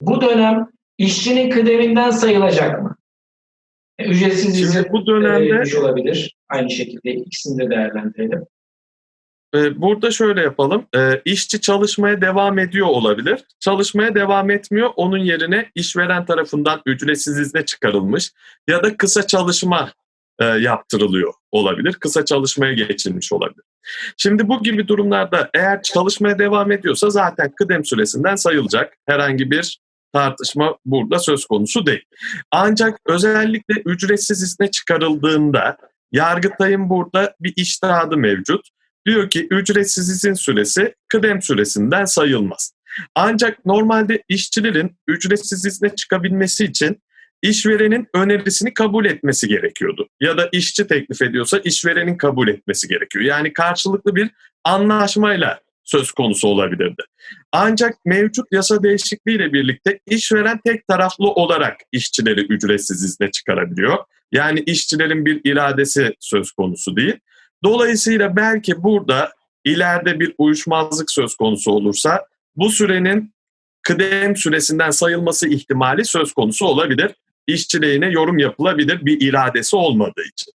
Bu dönem işçinin kıdeminden sayılacak mı? E, Ücretsiz Şimdi izin bu dönemde- verilmiş olabilir. Aynı şekilde ikisini de değerlendirelim. Ee, Burada şöyle yapalım. Ee, İşçi çalışmaya devam ediyor olabilir. Çalışmaya devam etmiyor. Onun yerine işveren tarafından ücretsiz izne çıkarılmış ya da kısa çalışma e, yaptırılıyor olabilir. Kısa çalışmaya geçilmiş olabilir. Şimdi bu gibi durumlarda eğer çalışmaya devam ediyorsa zaten kıdem süresinden sayılacak. Herhangi bir tartışma burada söz konusu değil. Ancak özellikle ücretsiz izne çıkarıldığında Yargıtay'ın burada bir iştihadı mevcut. Diyor ki ücretsiz izin süresi kıdem süresinden sayılmaz. Ancak normalde işçilerin ücretsiz izne çıkabilmesi için işverenin önerisini kabul etmesi gerekiyordu. Ya da işçi teklif ediyorsa işverenin kabul etmesi gerekiyor. Yani karşılıklı bir anlaşmayla söz konusu olabilirdi. Ancak mevcut yasa değişikliğiyle birlikte işveren tek taraflı olarak işçileri ücretsiz izne çıkarabiliyor. Yani işçilerin bir iradesi söz konusu değil. Dolayısıyla belki burada ileride bir uyuşmazlık söz konusu olursa bu sürenin kıdem süresinden sayılması ihtimali söz konusu olabilir. İşçi lehine yorum yapılabilir bir iradesi olmadığı için.